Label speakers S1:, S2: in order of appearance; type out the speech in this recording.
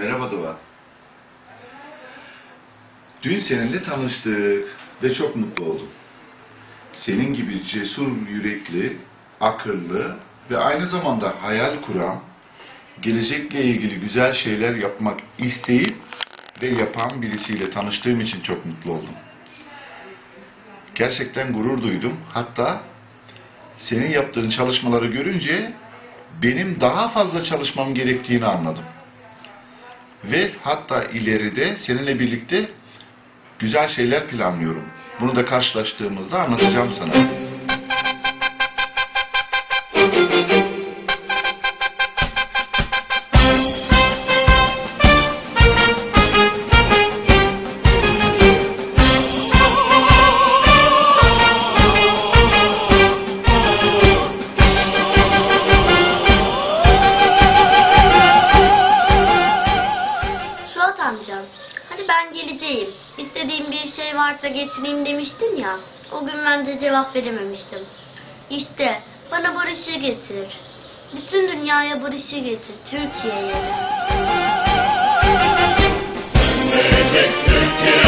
S1: Merhaba Doğa. Dün seninle tanıştık ve çok mutlu oldum. Senin gibi cesur yürekli, akıllı ve aynı zamanda hayal kuran, gelecekle ilgili güzel şeyler yapmak isteyip ve yapan birisiyle tanıştığım için çok mutlu oldum. Gerçekten gurur duydum. Hatta senin yaptığın çalışmaları görünce benim daha fazla çalışmam gerektiğini anladım. Ve hatta ileride seninle birlikte güzel şeyler planlıyorum. Bunu da karşılaştığımızda anlatacağım sana.
S2: Ben geleceğim. İstediğim bir şey varsa getireyim demiştin ya. O gün ben de cevap verememiştim. İşte bana barışı getir. Bütün dünyaya barışı getir. Türkiye'ye.
S3: Gelecek Türkiye'mde